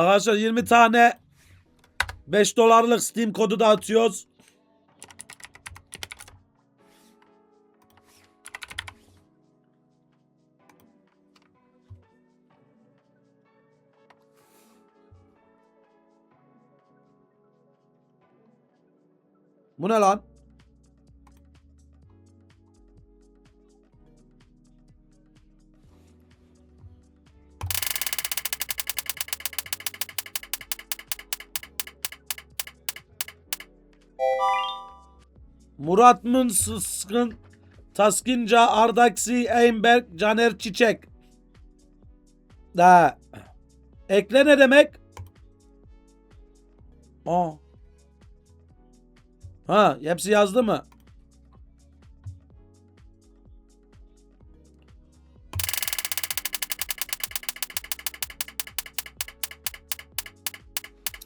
Arkadaşlar 20 tane 5 dolarlık Steam kodu da atıyoruz. Bu ne lan? Murat Mınsıskın Taskinca Ardaksi Eymberg Caner Çiçek Da Ekle ne demek? Aa. Ha, hepsi yazdı mı?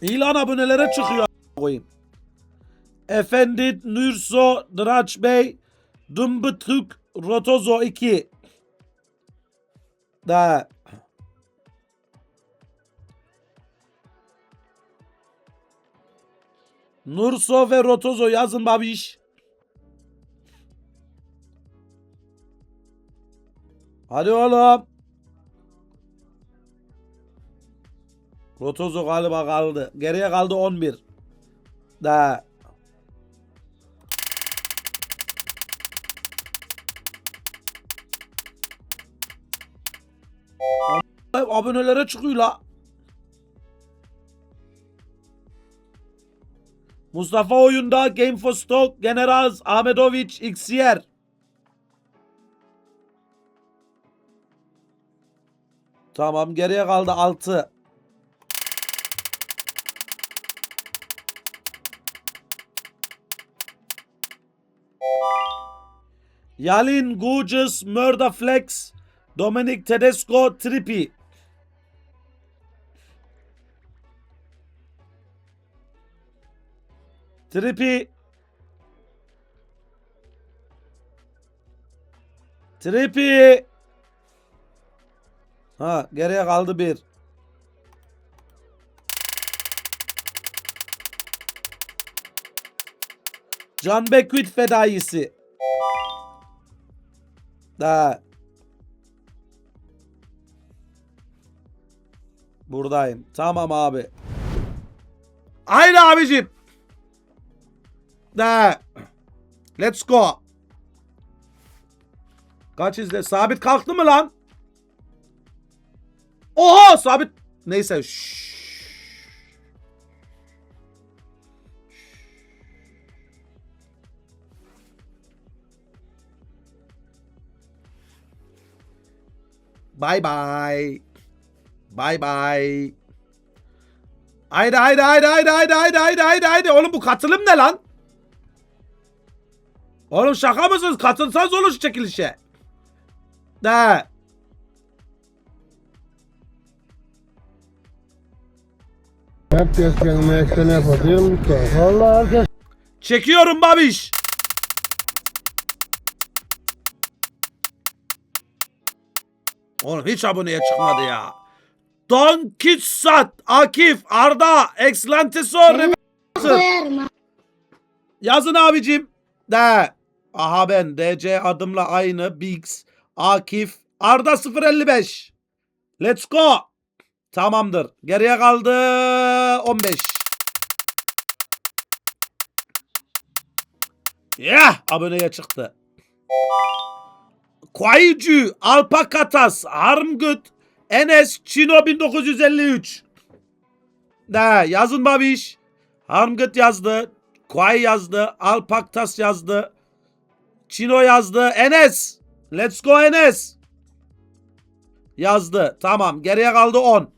İlan abonelere çıkıyor koyayım. Efendi Nürso Draç Bey Dumbıtık Rotozo 2 Da Nurso ve Rotozo yazın babiş. Hadi oğlum. Rotozo galiba kaldı. Geriye kaldı 11. Da. Abonelere çıkıyor la. Mustafa oyunda Game for Stock, Generaz, Ahmedoviç, Xyer. Tamam geriye kaldı 6. Yalin, Gucus, Murder Flex, Dominic Tedesco, Trippi. Trippi. Trippi. Ha geriye kaldı bir. Can Beckwith fedaisi. Da. Buradayım. Tamam abi. Aynı abicim. Da. Let's go. Kaç izle? Sabit kalktı mı lan? Oha sabit. Neyse. Şşş. Bye bye. Bye bye. Haydi haydi haydi haydi haydi haydi haydi haydi haydi. Oğlum bu katılım ne lan? Oğlum şaka mısınız? Katılsanız olur şu çekilişe. De. Herkes kendine eksen yapıyor mu? Vallahi herkes Çekiyorum babiş. Oğlum hiç aboneye çıkmadı ya. Don Kitsat, Akif, Arda, Exlantesor. Yazın abicim. De. Aha ben DC adımla aynı. Biggs, Akif, Arda 055. Let's go. Tamamdır. Geriye kaldı 15. Yeah, aboneye çıktı. Kwaicu, Alpakatas, Harmgüt, Enes, Çino 1953. De yazın babiş. Harmgüt yazdı. Kwai yazdı. Alpaktas yazdı. Çino yazdı. Enes. Let's go Enes. Yazdı. Tamam. Geriye kaldı 10.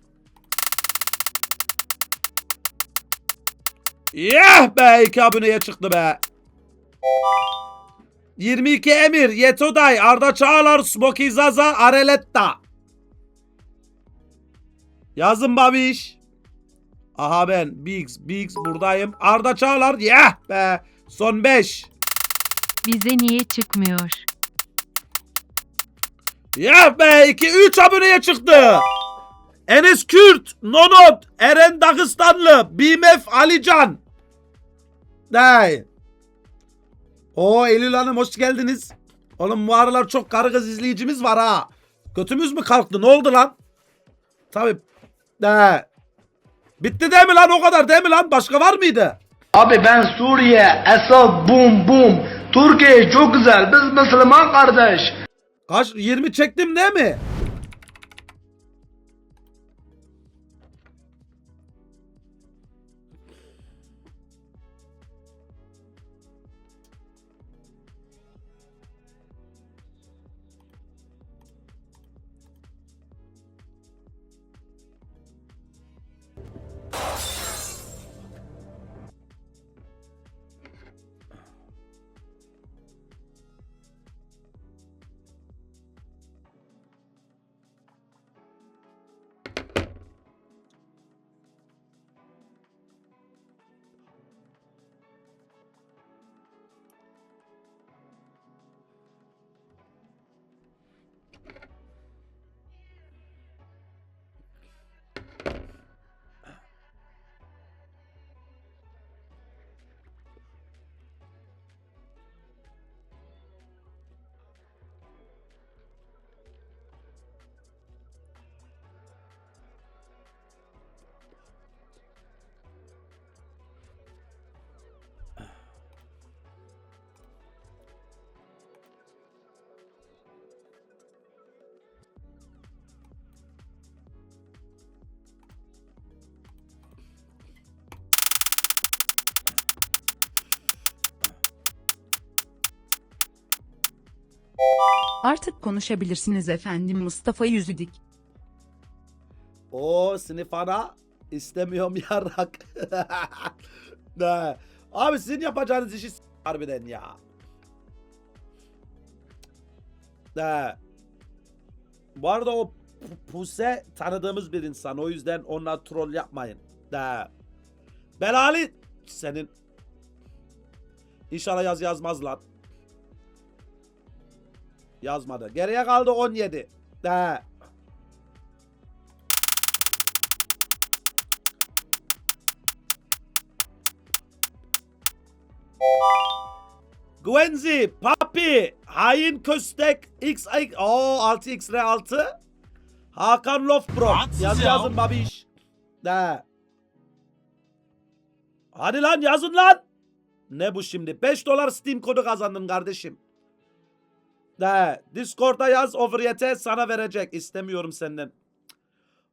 Yeah be. 2 aboneye çıktı be. 22 Emir, Yetoday, Arda Çağlar, Smoky Zaza, Areletta. Yazın babiş. Aha ben Biggs, Biggs buradayım. Arda Çağlar, yeah be. Son 5. Bize niye çıkmıyor? Yeah be 2 3 aboneye çıktı. Enes Kürt, Nonot, Eren Dağıstanlı, BMF Alican. Day. O Eylül Hanım hoş geldiniz. Oğlum bu aralar çok karı kız izleyicimiz var ha. Götümüz mü kalktı? Ne oldu lan? Tabii. De. Bitti değil mi lan o kadar değil mi lan? Başka var mıydı? Abi ben Suriye, Esad, bum bum. Türkiye çok güzel. Biz Müslüman kardeş. Kaç 20 çektim değil mi? Artık konuşabilirsiniz efendim Mustafa Yüzüdik. O sınıf ana istemiyorum yarrak. ne? Abi sizin yapacağınız işi harbiden ya. Ne? Bu arada o Pu- Puse tanıdığımız bir insan. O yüzden onunla troll yapmayın. Ne? Belali senin İnşallah yaz yazmaz lan. Yazmadı. Geriye kaldı 17. De. Gwenzi, Papi, Hain Köstek, X, o 6x 6 Hakan Lofbro. Yaz yazın babiş. De. Hadi lan yazın lan. Ne bu şimdi? 5 dolar Steam kodu kazandın kardeşim. De. Discord'a yaz overyete sana verecek. İstemiyorum senden.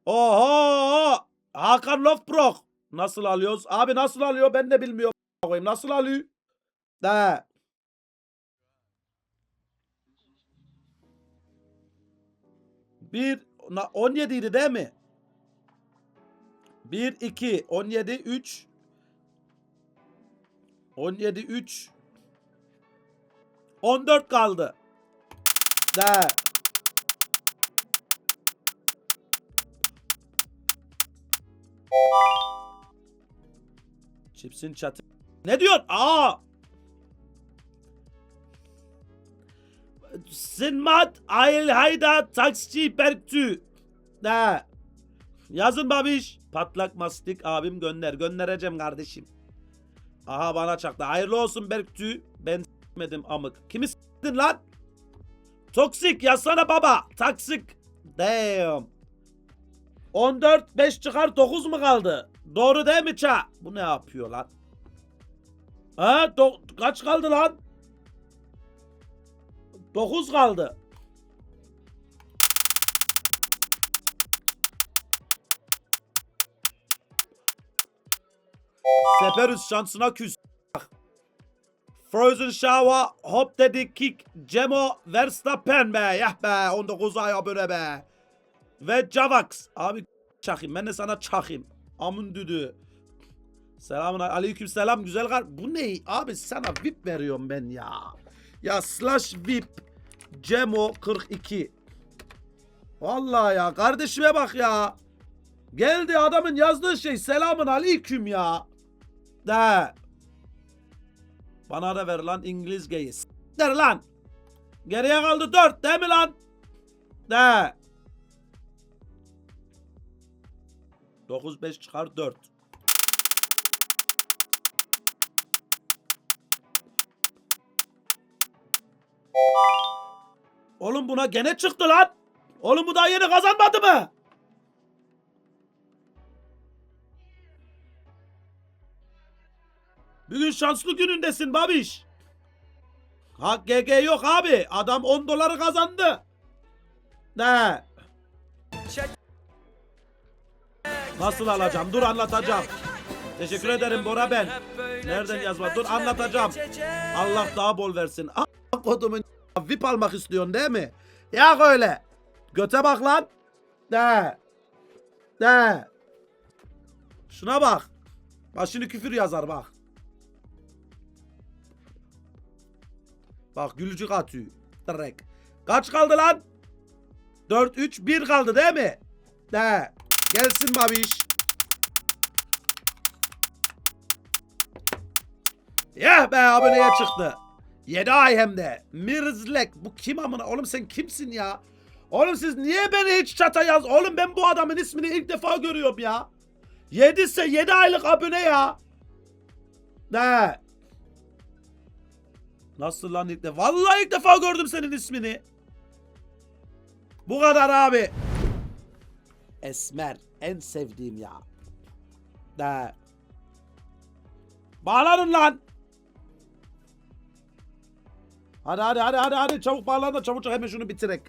Oho! Hakan Lofbro. Nasıl alıyoruz? Abi nasıl alıyor ben de bilmiyorum. Nasıl alıyor? De. Bir, na- 17 idi değil mi? 1, 2, 17, 3. 17, 3. 14 kaldı. De. Chips'in çatı. Ne diyorsun? Aa! Sinmat Ayl Hayda Taksici Berktü. Ne? Yazın babiş. Patlak mastik abim gönder. Göndereceğim kardeşim. Aha bana çaktı. Hayırlı olsun Berktü. Ben s**medim amık. Kimi s**tin lan? Toksik yazsana baba. Taksik. Damn. 14 5 çıkar 9 mu kaldı? Doğru değil mi ça? Bu ne yapıyor lan? Ha kaç kaldı lan? 9 kaldı. Seperus şansına küs. Frozen Shower, Hop dedi Kick, Cemo, Verstappen be. Yah be 19 ay abone be. Ve Javax. Abi çakayım ben de sana çakayım. Amın düdü. Selamun aleyküm selam güzel kar. Bu ne abi sana VIP veriyorum ben ya. Ya slash VIP Cemo 42. Vallahi ya kardeşime bak ya. Geldi adamın yazdığı şey selamun aleyküm ya. De. Bana da ver lan İngilizceyi. Der lan. Geriye kaldı 4 değil mi lan? De. 9 5 çıkar 4. Oğlum buna gene çıktı lan. Oğlum bu daha yeni kazanmadı mı? Bugün şanslı günündesin babiş. GG yok abi. Adam 10 doları kazandı. Ne? Nasıl alacağım? Dur anlatacağım. Teşekkür ederim Bora ben. Nereden yazma? Dur anlatacağım. Allah daha bol versin. Ah kodumun VIP almak istiyorsun değil mi? Ya öyle. Göte bak lan. De. De. Şuna bak. Başını küfür yazar bak. Bak gülücük atıyor. Direkt. Kaç kaldı lan? 4 3 1 kaldı değil mi? De. Gelsin babiş. Yah be aboneye çıktı. 7 ay hem de. Mirzlek. Bu kim amına? Oğlum sen kimsin ya? Oğlum siz niye beni hiç çata yaz? Oğlum ben bu adamın ismini ilk defa görüyorum ya. 7 ise 7 aylık abone ya. Ne? Nasıl lan ilk defa? Vallahi ilk defa gördüm senin ismini. Bu kadar abi. Esmer. En sevdiğim ya. De. Bağlanın lan. Hadi hadi hadi hadi hadi çabuk bağlan da çabuk hemen şunu bitirek.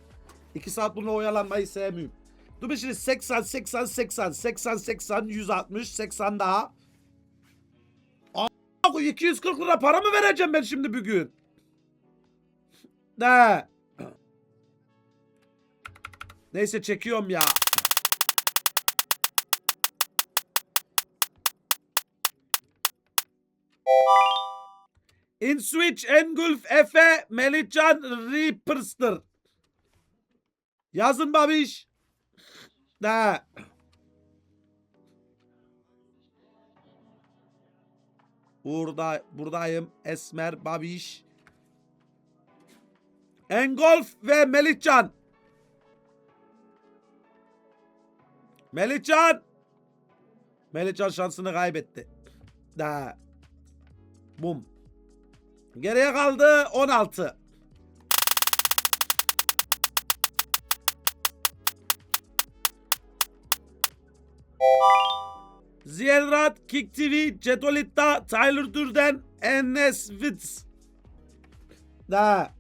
2 saat bununla oyalanmayı sevmiyorum. Dur bir şimdi 80 80 80 80 80 160 80 daha. Aa, 240 lira para mı vereceğim ben şimdi bugün? Ne? Neyse çekiyorum ya. In Switch, Engulf, Efe, Melihcan, Reaperster. Yazın babiş. Ne? Burada, buradayım. Esmer, Babiş. Engolf ve Melihcan. Melihcan. Melihcan şansını kaybetti. Da. Bum. Geriye kaldı 16. Zielrat, Kick TV, Cetolita, Tyler Durden, Enes Witz. Da.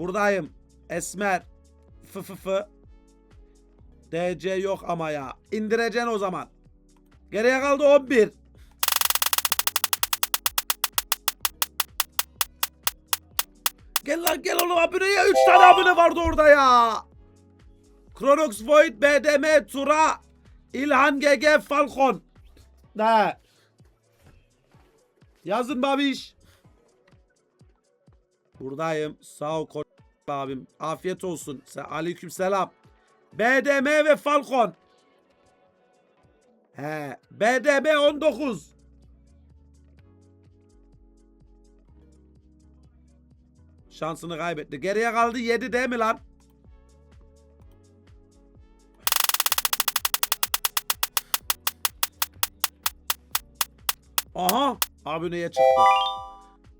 Buradayım. Esmer. Fı fı fı. DC yok ama ya. İndireceksin o zaman. Geriye kaldı 11. Gel lan gel oğlum aboneye 3 tane abone vardı orada ya. Kronox Void, BDM, Tura, İlhan GG, Falcon. Ne? Yazın babiş. Buradayım. Sağ ol koç abim. Afiyet olsun. Aleyküm selam. BDM ve Falcon. He. BDM 19. Şansını kaybetti. Geriye kaldı 7 değil mi lan? Aha. Aboneye çıktı.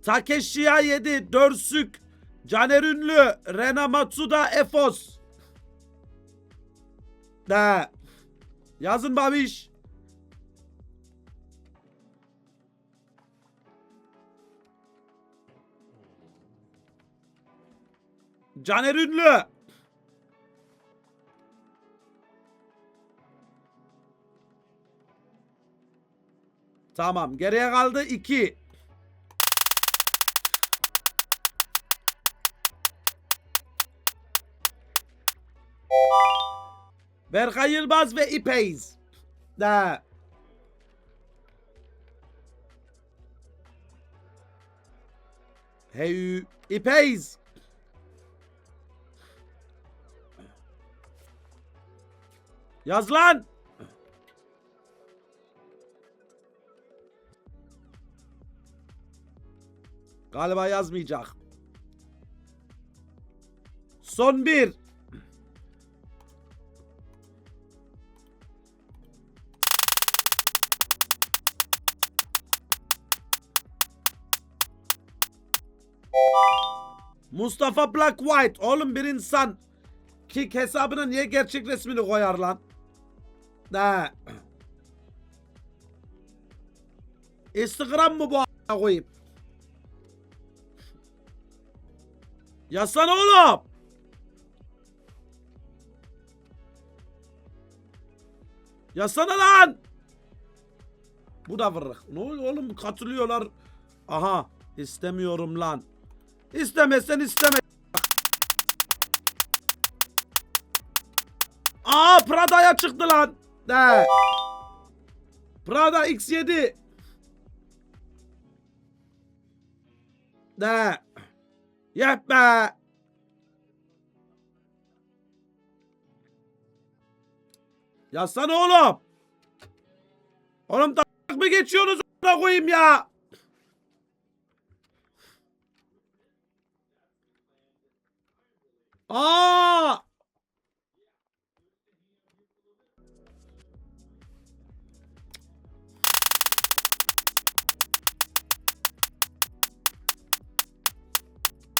Takeshi'ya 7. Dörsük. Caner Ünlü. Rena Matsuda Efos. De. Yazın babiş. Caner Ünlü. Tamam. Geriye kaldı 2. Berkay Yılmaz ve İpeyiz. Da. Hey İpeyiz. Yaz lan. Galiba yazmayacak. Son bir. Mustafa Black White. Oğlum bir insan kick hesabına niye gerçek resmini koyar lan? De. Instagram mı bu a**a koyayım? Yazsana oğlum. Yazsana lan. Bu da vırrık. Ne oluyor oğlum katılıyorlar. Aha istemiyorum lan. İstemezsen isteme. Aa Prada'ya çıktı lan. De. Prada X7. De. Yep be. Yazsana oğlum. Oğlum da mı geçiyorsunuz koyayım ya? Aa!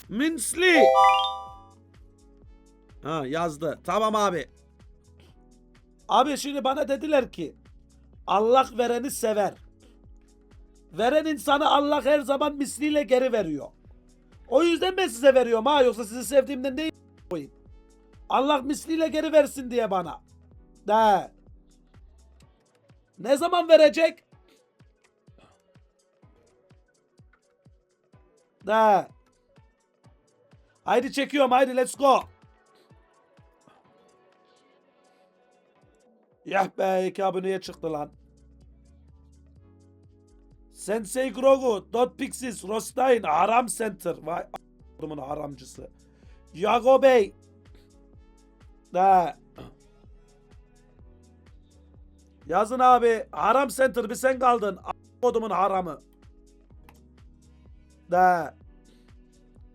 Minsli. Ha yazdı. Tamam abi. Abi şimdi bana dediler ki Allah vereni sever. Veren insanı Allah her zaman misliyle geri veriyor. O yüzden ben size veriyorum ha yoksa sizi sevdiğimden değil koyayım. Allah misliyle geri versin diye bana. De. Ne zaman verecek? De. Haydi çekiyorum haydi let's go. Yah be iki aboneye çıktı lan. Sensei Grogu, Dot Pixies, Rostein, Haram Center. Vay a**ımın haramcısı. Yago Bey. De. Yazın abi. Haram Center bir sen kaldın. A- Kodumun haramı. De.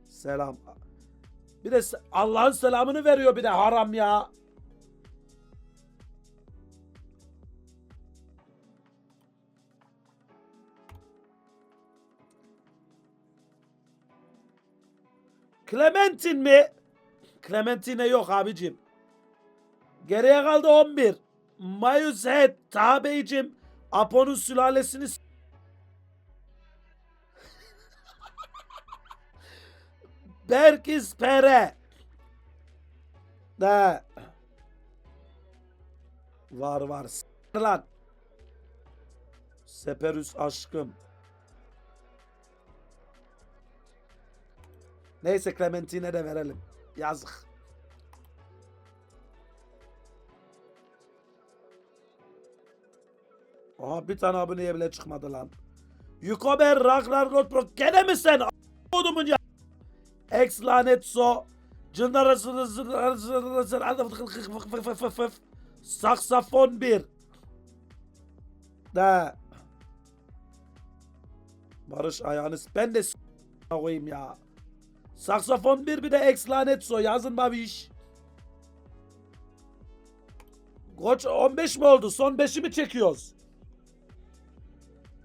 Selam. Bir de Allah'ın selamını veriyor bir de haram ya. Clementine mi? Clementine yok abicim. Geriye kaldı 11. Mayus Head, Taha Beyciğim, Apo'nun sülalesini Berkis Pere. De. Var var. Lan. Seperus aşkım. Neyse Clementine de verelim. Yazık. Aha bir tane aboneye bile çıkmadı lan. Yukober Ragnar Lodbrok gene mi sen? Odumun ya. Ex lanet so. Cınlar Saksafon 1. De. Barış ayağını s- ben de koyayım ya. Saksafon 1 bir de ex lanet so yazın babiş. Koç 15 mi oldu? Son 5'i mi çekiyoruz?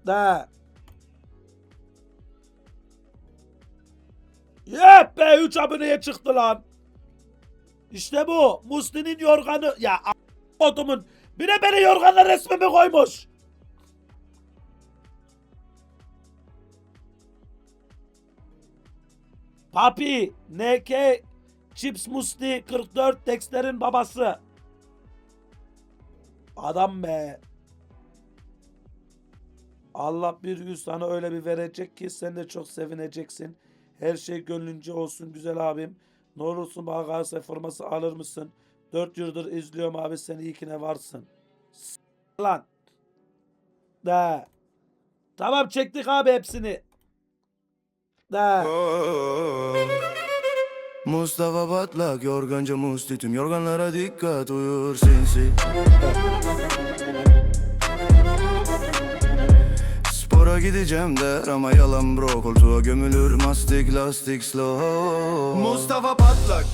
De. Yep be 3 aboneye çıktı lan. İşte bu. Musli'nin yorganı. Ya a- otumun. Bir de beni yorganla resmimi koymuş. Papi. NK. Chips Musli 44 Dexter'in babası. Adam be. Allah bir gün sana öyle bir verecek ki sen de çok sevineceksin. Her şey gönlünce olsun güzel abim. Ne olursun bana Galatasaray forması alır mısın? Dört yıldır izliyorum abi sen iyi ki ne varsın. S- lan. De. Tamam çektik abi hepsini. De. Mustafa Batlak yorganca musti tüm yorganlara dikkat uyur sinsi. Spora gideceğim der ama yalan bro Koltuğa gömülür mastik lastik slow. Mustafa Patlak